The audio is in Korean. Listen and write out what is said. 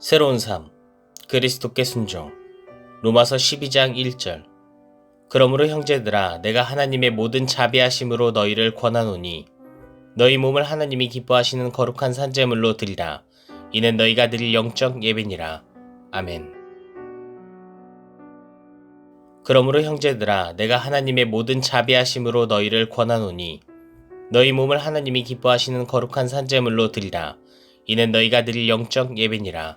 새로운 삶 그리스도께 순종. 로마서 12장 1절. 그러므로 형제들아 내가 하나님의 모든 자비하심으로 너희를 권하노니 너희 몸을 하나님이 기뻐하시는 거룩한 산제물로 드리라. 이는 너희가 드릴 영적 예배니라. 아멘. 그러므로 형제들아 내가 하나님의 모든 자비하심으로 너희를 권하노니 너희 몸을 하나님이 기뻐하시는 거룩한 산제물로 드리라. 이는 너희가 드릴 영적 예배니라